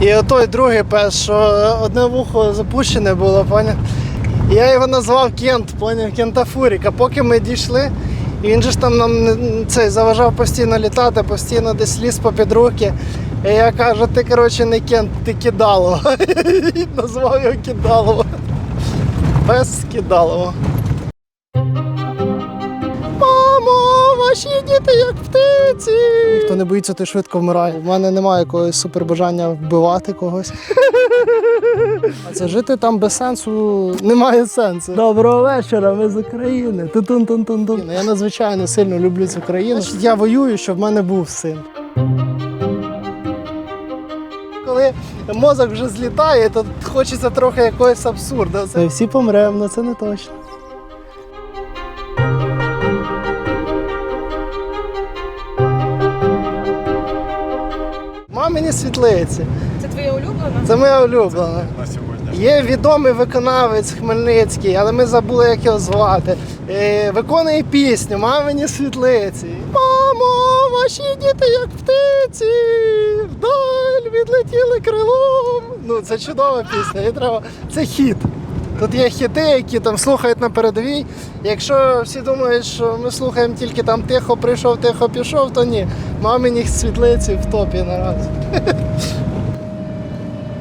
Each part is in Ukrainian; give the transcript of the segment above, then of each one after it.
І отой другий пес, що одне вухо запущене було, поняв? Я його назвав Кент, поняв, Кентафурік. А поки ми дійшли, він же ж там нам цей заважав постійно літати, постійно десь ліз попід руки. І я кажу, ти коротше не Кент, ти кидалово. Назвав його кидалово. Пес кидалово. Мамо, діти як птиці. Хто не боїться, той швидко вмирає. У мене немає якогось супербажання вбивати когось. А це жити там без сенсу немає сенсу. Доброго вечора, ми з України. тун тун тун тун Я надзвичайно сильно люблю цю країну. Я воюю, щоб в мене був син. Коли мозок вже злітає, то хочеться трохи якогось абсурду. Ми всі помремо, але це не точно. Мамині світлиці. Це твоя улюблена? Це моя улюблена. на сьогодні. Є відомий виконавець Хмельницький, але ми забули, як його звати. Е, виконує пісню Мамині світлиці. Мамо, ваші діти як птиці, вдаль відлетіли крилом. Ну, це чудова пісня. І треба... Це хіт. Тут є хіти, які там слухають на передовій. Якщо всі думають, що ми слухаємо тільки там тихо прийшов, тихо пішов, то ні. Мамині світлиці в топі наразі.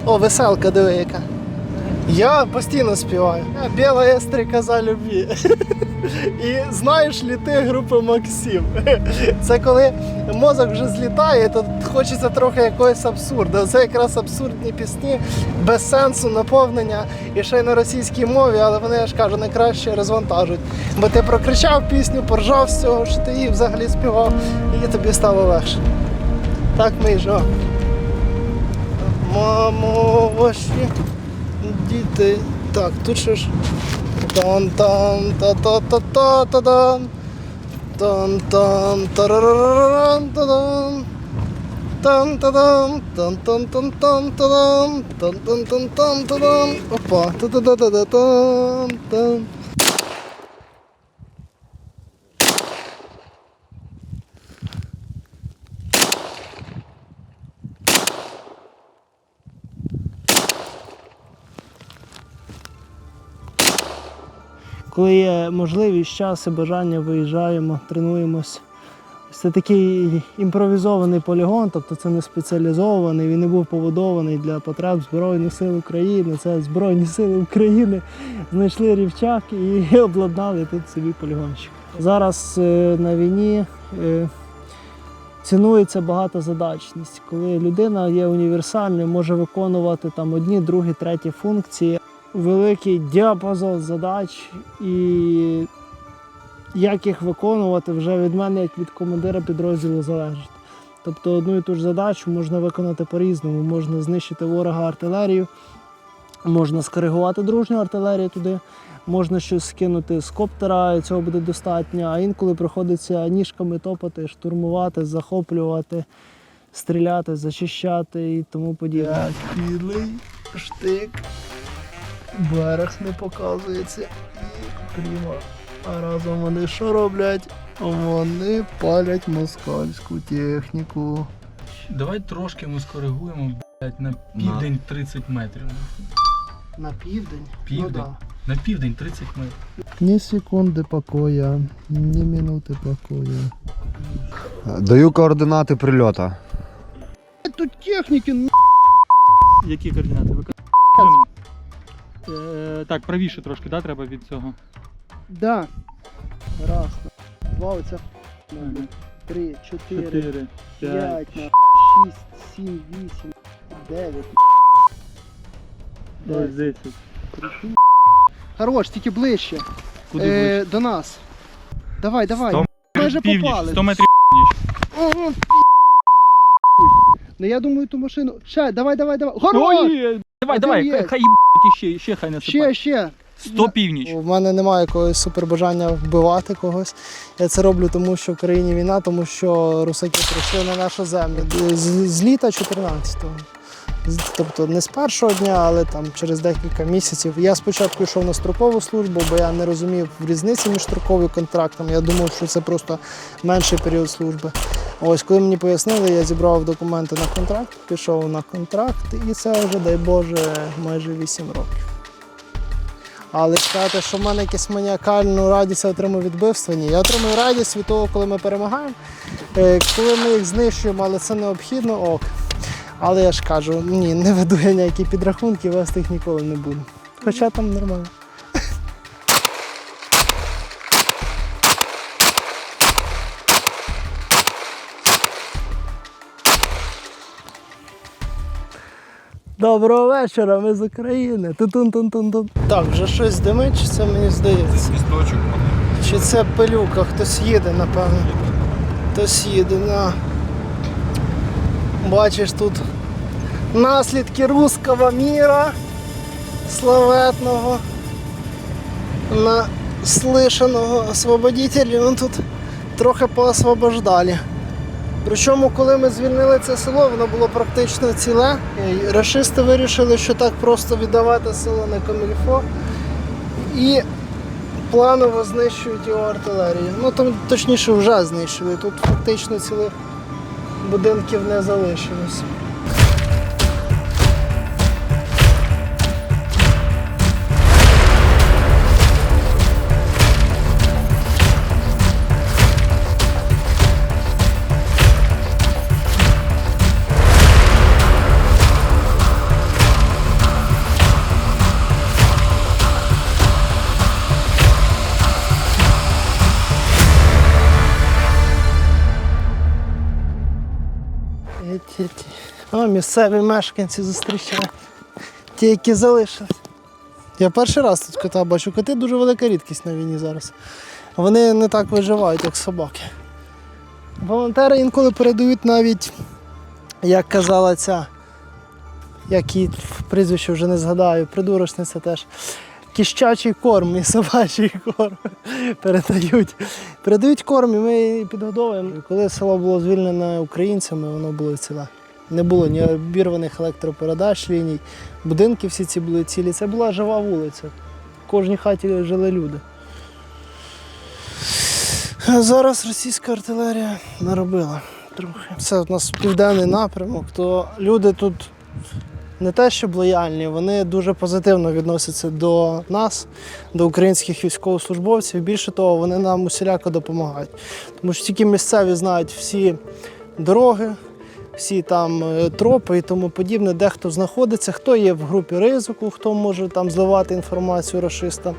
О, веселка, диви яка. Я постійно співаю. Біла стрікоза любві. І знаєш ли ти групи Максим? Це коли мозок вже злітає, то хочеться трохи якогось абсурду. Це якраз абсурдні пісні, без сенсу, наповнення і ще й на російській мові, але вони, я ж кажу, найкраще розвантажують. Бо ти прокричав пісню, поржав з цього, що ти її взагалі співав, і тобі стало легше. Так ми і живемо. Мамо, ваші діти. Так, тут що ж. Тан тан та та та та та дан тан тан тарарараран та дан тан та дан тан тан тан тан та дан тан тан тан та дан Опа, та та та та та тан тан Коли є можливість, час і бажання, виїжджаємо, тренуємось. Це такий імпровізований полігон, тобто це не спеціалізований, він не був побудований для потреб Збройних сил України. Це Збройні Сили України знайшли рівчак і обладнали тут собі полігончик. Зараз е, на війні е, цінується багатозадачність, коли людина є універсальною, може виконувати там одні, другі, треті функції великий діапазон задач і як їх виконувати вже від мене, як від командира підрозділу залежить. Тобто одну і ту ж задачу можна виконати по-різному. Можна знищити ворога артилерію, можна скоригувати дружню артилерію туди, можна щось скинути з коптера, і цього буде достатньо, а інколи приходиться ніжками топати, штурмувати, захоплювати, стріляти, зачищати і тому подібне. Підлий штик берег не показується і прямо. А разом вони що роблять? Вони палять москальську техніку. Давай трошки ми скоригуємо блядь, на південь 30 метрів. На південь? Південь? Ну, да. На південь 30 метрів. Ні секунди покоя, ні минути покоя. Даю координати прильота. Тут техніки на... Які координати? Ви е, так, правіше трошки, да, треба від цього. Да. Раз, два, оця. Ага. Три, чотири, 4, 5. п'ять, на шість, сім, вісім, дев'ять. Ось 10. Хорош, тільки ближче. Куди Е, ближче? до нас. Давай, давай. 100 Майже Північ, попали. 100 метрів. Ого, Ну я думаю, ту машину. Ще, давай, давай, давай. Хорош! Ой, давай, давай, є. хай їбать ще, ще хай Ще, насипає. ще. Сто північ. У мене немає якогось супербажання вбивати когось. Я це роблю тому, що в країні війна, тому що русаки прийшли на нашу землю. З, з літа 14-го. Тобто не з першого дня, але там через декілька місяців. Я спочатку йшов на строкову службу, бо я не розумів різниці між строковим контрактом. Я думав, що це просто менший період служби. Ось, коли мені пояснили, я зібрав документи на контракт, пішов на контракт, і це вже, дай Боже, майже 8 років. Але сказати, що в мене якусь маніакальну радість я отримую від ні. Я отримую радість від того, коли ми перемагаємо, Е, коли ми їх знищуємо, але це необхідно, ок. Але я ж кажу, ні, не веду я ніякі підрахунки, вести їх ніколи не буду. Хоча там нормально. Доброго вечора, ми з України. Тун-тун-тун-тун-тун. Так, вже щось димить, чи це мені здається? Чи це пилюка? Хтось їде, напевно. Хтось їде, на. Бачиш тут наслідки руського міра славетного, наслишаного освободителів. Ну тут трохи поосвобождали. Причому, коли ми звільнили це село, воно було практично ціле. І Рашисти вирішили, що так просто віддавати село не комільфо. І планово знищують його артилерію. Ну там точніше вже знищили. Тут фактично цілих будинків не залишилось. О, місцеві мешканці зустрічають. Ті, які залишились. Я перший раз тут кота бачу. Коти дуже велика рідкість на війні зараз. Вони не так виживають, як собаки. Волонтери інколи передають навіть, як казала ця, як її прізвище вже не згадаю, придурочниця теж. Кіщачий корм і собачий корм передають. Передають корм, і ми її підгодовуємо. Коли село було звільнене українцями, воно було ціле. Не було ні обірваних електропередач, ліній, будинки всі ці були цілі. Це була жива вулиця. В кожній хаті жили люди. А зараз російська артилерія наробила трохи. Це у нас південний напрямок, то люди тут не те, щоб лояльні, вони дуже позитивно відносяться до нас, до українських військовослужбовців. Більше того, вони нам усіляко допомагають. Тому що тільки місцеві знають всі дороги, всі там е, тропи і тому подібне, де хто знаходиться, хто є в групі ризику, хто може там зливати інформацію расистам.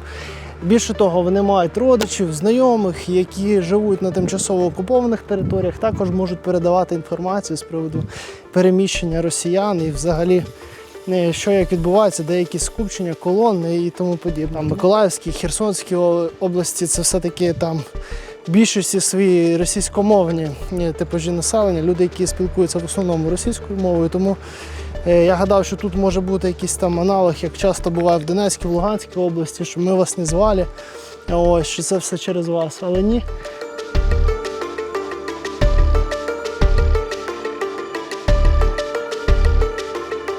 Більше того, вони мають родичів, знайомих, які живуть на тимчасово окупованих територіях, також можуть передавати інформацію з приводу переміщення росіян і взагалі. е, Що як відбувається, деякі скупчення, колони і тому подібне. Там Миколаївській, Херсонській області це все-таки там більшості свої російськомовні типажі населення, люди, які спілкуються в основному російською мовою. Тому е, я гадав, що тут може бути якийсь там аналог, як часто буває в Донецькій, в Луганській області, що ми вас не звали, ось, що це все через вас. Але ні.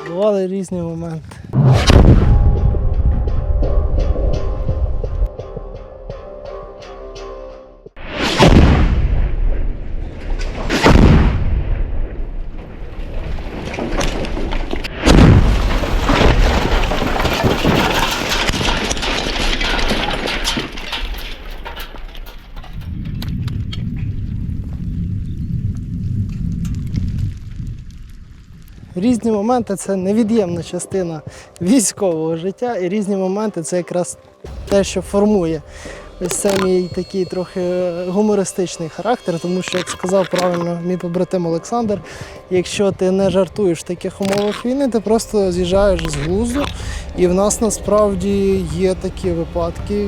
Бували різні моменти. Різні моменти це невід'ємна частина військового життя, і різні моменти це якраз те, що формує ось це мій такий трохи гумористичний характер, тому що, як сказав правильно мій побратим Олександр, якщо ти не жартуєш в таких умовах війни, ти просто з'їжджаєш з глузду. І в нас насправді є такі випадки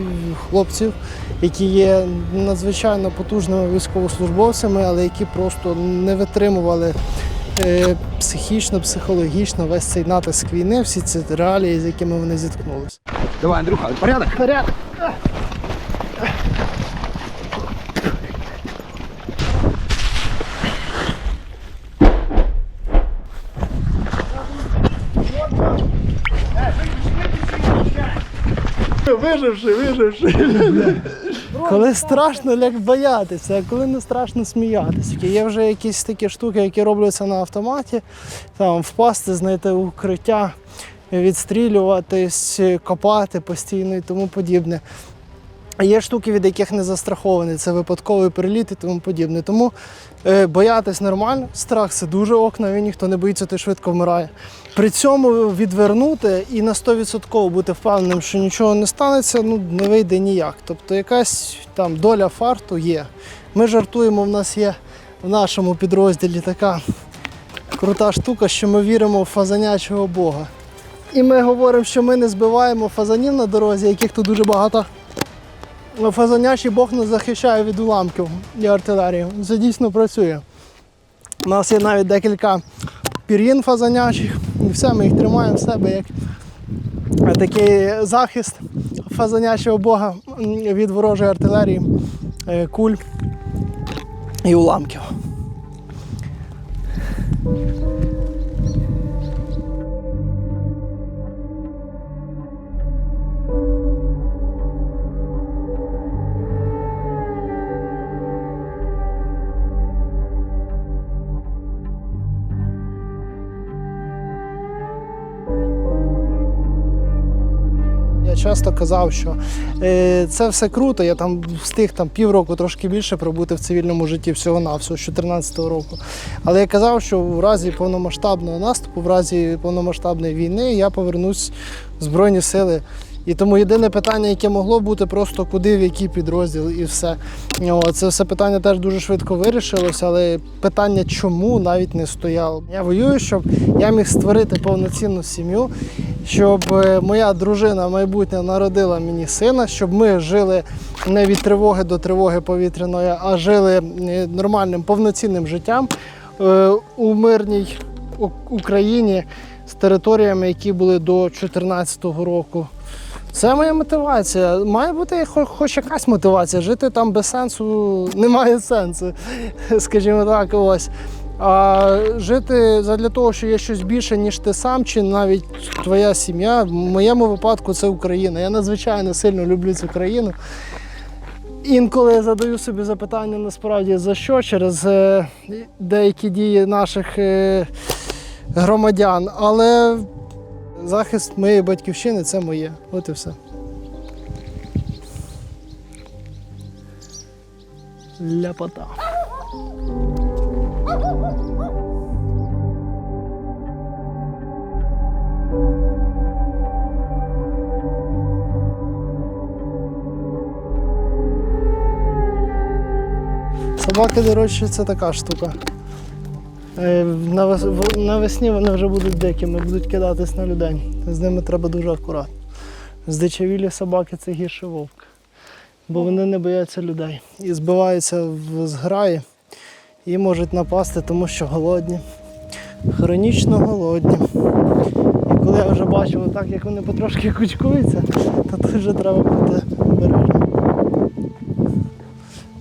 хлопців, які є надзвичайно потужними військовослужбовцями, але які просто не витримували Е, психічно, психологічно весь цей натиск війни, всі ці реалії, з якими вони зіткнулися. Давай, Андрюха, порядок. Порядок. Виживши, виживши. Коли страшно, як боятися, а коли не страшно сміятися. Є вже якісь такі штуки, які робляться на автоматі, там впасти, знайти укриття, відстрілюватись, копати постійно і тому подібне. Є штуки, від яких не застрахований, це випадковий переліт і тому подібне. Тому е, боятись нормально, страх це дуже ок, навіть ніхто не боїться, той швидко вмирає. При цьому відвернути і на 100% бути впевненим, що нічого не станеться, ну не вийде ніяк. Тобто якась там доля фарту є. Ми жартуємо, в нас є в нашому підрозділі така крута штука, що ми віримо в фазанячого Бога. І ми говоримо, що ми не збиваємо фазанів на дорозі, яких тут дуже багато. Фазанячий Бог нас захищає від уламків і артилерії. Це дійсно працює. У нас є навіть декілька пір'їн фазанячих, і все, ми їх тримаємо в себе як такий захист фазанячого Бога від ворожої артилерії, е, куль і уламків. Часто казав, що е, це все круто. Я там встиг там півроку трошки більше пробути в цивільному житті всього навсього з 2014 року. Але я казав, що в разі повномасштабного наступу, в разі повномасштабної війни я повернусь в Збройні Сили. І тому єдине питання, яке могло бути, просто куди, в який підрозділ і все. О, це все питання теж дуже швидко вирішилося, але питання чому навіть не стояло. Я воюю, щоб я міг створити повноцінну сім'ю, щоб е, моя дружина майбутня народила мені сина, щоб ми жили не від тривоги до тривоги повітряної, а жили е, нормальним повноцінним життям е, у мирній Україні з територіями, які були до 2014 року. Це моя мотивація. Має бути хоч якась мотивація. Жити там без сенсу немає сенсу, скажімо так, ось. А жити задля того, що є щось більше, ніж ти сам, чи навіть твоя сім'я. В моєму випадку це Україна. Я надзвичайно сильно люблю цю країну. Інколи я задаю собі запитання насправді за що через е, деякі дії наших е, громадян. Але захист моєї батьківщини це моє. От і все. Ляпота. Собаки, до речі, це така штука. Е, Навесні вони вже будуть дикими, будуть кидатись на людей. З ними треба дуже акуратно. Здичавілі собаки це гірше вовк. Бо вони не бояться людей. І збиваються в зграї і можуть напасти, тому що голодні. Хронічно голодні. І коли я вже бачу, отак, як вони потрошки кучкуються, то тут вже треба бути обережним.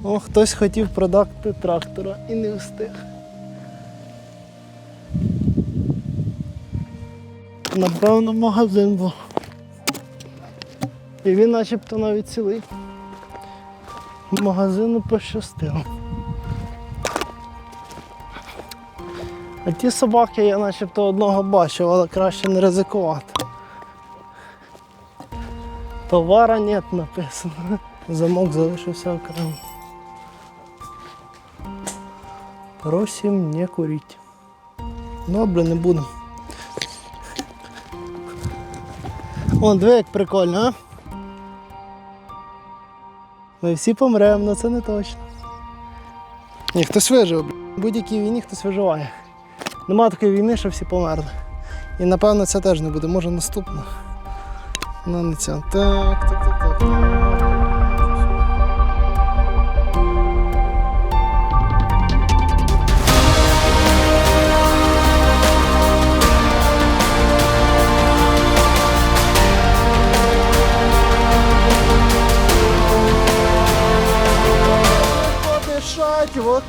О, хтось хотів продати трактора і не встиг. Напевно, магазин був. І він начебто навіть цілий. Магазину пощастило. А ті собаки я начебто одного бачив, але краще не ризикувати. Товара нет написано. Замок залишився окремо. Просим не курить. Добре, не будемо. О, диви, як прикольно, а? Ми всі помремо, але це не точно. Ні, хтось вижив. В будь-якій війні хтось виживає. Нема такої війни, що всі померли. І напевно це теж не буде, може наступна. Ну не ця. Так, так, так, так.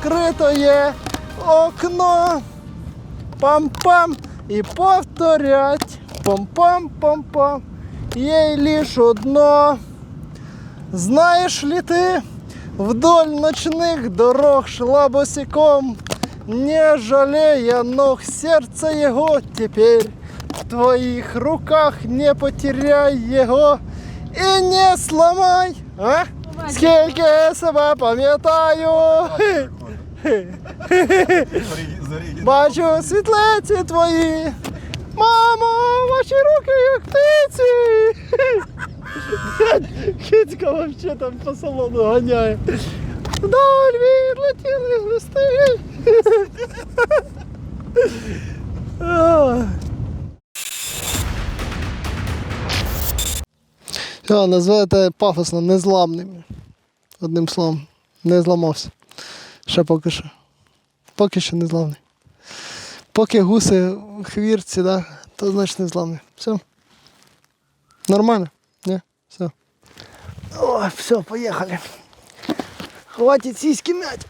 Так. Подишать окно. Пам-пам. І повторять. Пам-пам-пам-пам. ей лишь одно. Знаешь ли ты, вдоль ночных дорог шла босиком, не жалея ног сердца его теперь. В твоих руках не потеряй его і не сломай. А? Скільки я себе пам'ятаю. Бачу світлиці твої. Мамо, ваші руки як птиці. Кицька вообще там по салону ганяє. Вдаль відлетіли листи. Ах. Назвете пафосно незламним. Одним словом, не зламався. Ще поки що. Поки що не зламний. Поки гуси в хвірці, да, то значить не зламний. Все. Нормально? Ні? Все. Ой, все, поїхали. Хватить сіськи мять.